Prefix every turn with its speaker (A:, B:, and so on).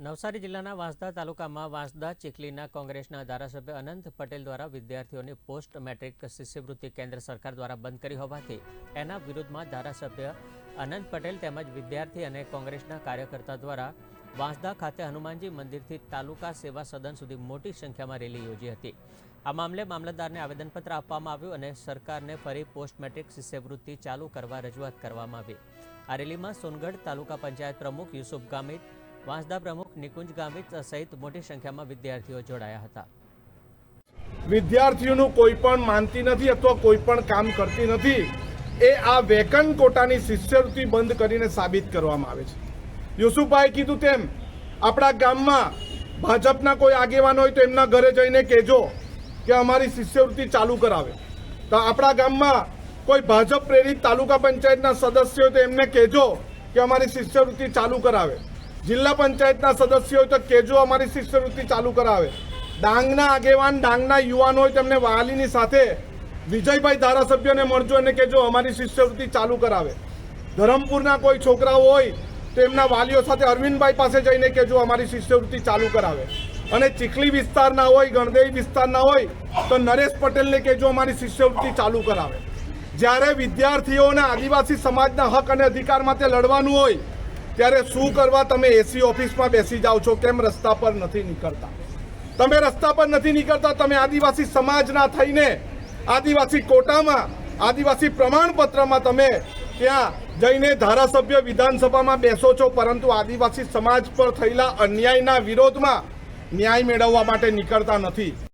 A: નવસારી જિલ્લાના વાંસદા તાલુકામાં વાંસદા ચીખલીના કોંગ્રેસના ધારાસભ્ય અનંત પટેલ દ્વારા વિદ્યાર્થીઓની પોસ્ટ મેટ્રિક શિષ્યવૃત્તિ કેન્દ્ર સરકાર દ્વારા બંધ કરી હોવાથી એના વિરુદ્ધમાં ધારાસભ્ય અનંત પટેલ તેમજ વિદ્યાર્થી અને કોંગ્રેસના કાર્યકર્તા દ્વારા વાંસદા ખાતે હનુમાનજી મંદિરથી તાલુકા સેવા સદન સુધી મોટી સંખ્યામાં રેલી યોજી હતી. આ મામલે મામલતદારને આવેદનપત્ર આપવામાં આવ્યું અને સરકારને ફરી પોસ્ટ મેટ્રિક શિષ્યવૃત્તિ ચાલુ કરવા રજૂઆત કરવામાં આવી. આ રેલીમાં સોનગઢ તાલુકા પંચાયત પ્રમુખ યુસુફ ગામિત વાંસદા પ્રમુખ નિકુંજ ગામિત સહિત મોટી સંખ્યામાં વિદ્યાર્થીઓ જોડાયા હતા.
B: વિદ્યાર્થીઓનું કોઈ પણ માનતી નથી અથવા કોઈ પણ કામ કરતી નથી, એ આ વેકન કોટાની શિષ્યવૃત્તિ બંધ કરીને સાબિત કરવામાં આવે છે. યુસુફભાઈ કીધું તેમ, આપણા ગામમાં ભાજપના કોઈ આગેવાન હોય તો એમના ઘરે જઈને કહેજો કે અમારી શિષ્યવૃત્તિ ચાલુ કરાવે. તો આપણા ગામમાં કોઈ ભાજપ પ્રેરિત તાલુકા પંચાયતના સદસ્ય હોય તો એમને કહેજો કે અમારી શિષ્યવૃત્તિ ચાલુ કરાવે. જિલ્લા પંચાયતના સદસ્ય હોય તો કેજો અમારી શિષ્યવૃત્તિ ચાલુ કરાવે. ડાંગના આગેવાન, ડાંગના યુવાન હોય તેમને વાલીની સાથે વિજયભાઈ ધારાસભ્યને મળજો અને કહેજો અમારી શિષ્યવૃત્તિ ચાલુ કરાવે. ધરમપુરના કોઈ છોકરાઓ હોય તો એમના વાલીઓ સાથે અરવિંદભાઈ પાસે જઈને કહેજો અમારી શિષ્યવૃત્તિ ચાલુ કરાવે. અને ચીખલી વિસ્તારના હોય, ગણદેવી વિસ્તારના હોય, તો નરેશ પટેલને કહેજો અમારી શિષ્યવૃત્તિ ચાલુ કરાવે. જ્યારે વિદ્યાર્થીઓના આદિવાસી સમાજના હક અને અધિકાર માટે લડવાનું હોય ત્યારે શું કરવા તમે એસી ઓફિસમાં બેસી જાઓ છો? કેમ રસ્તા પર નથી નીકળતા? તમે રસ્તા પર નથી નીકળતા, તમે આદિવાસી સમાજના થઈને, આદિવાસી કોટામાં, આદિવાસી પ્રમાણપત્રમાં તમે ત્યાં જઈને ધારાસભ્ય વિધાનસભામાં બેસો છો, પરંતુ આદિવાસી સમાજ પર થયેલા અન્યાયના વિરોધમાં ન્યાય મેળવવા માટે નીકળતા નથી.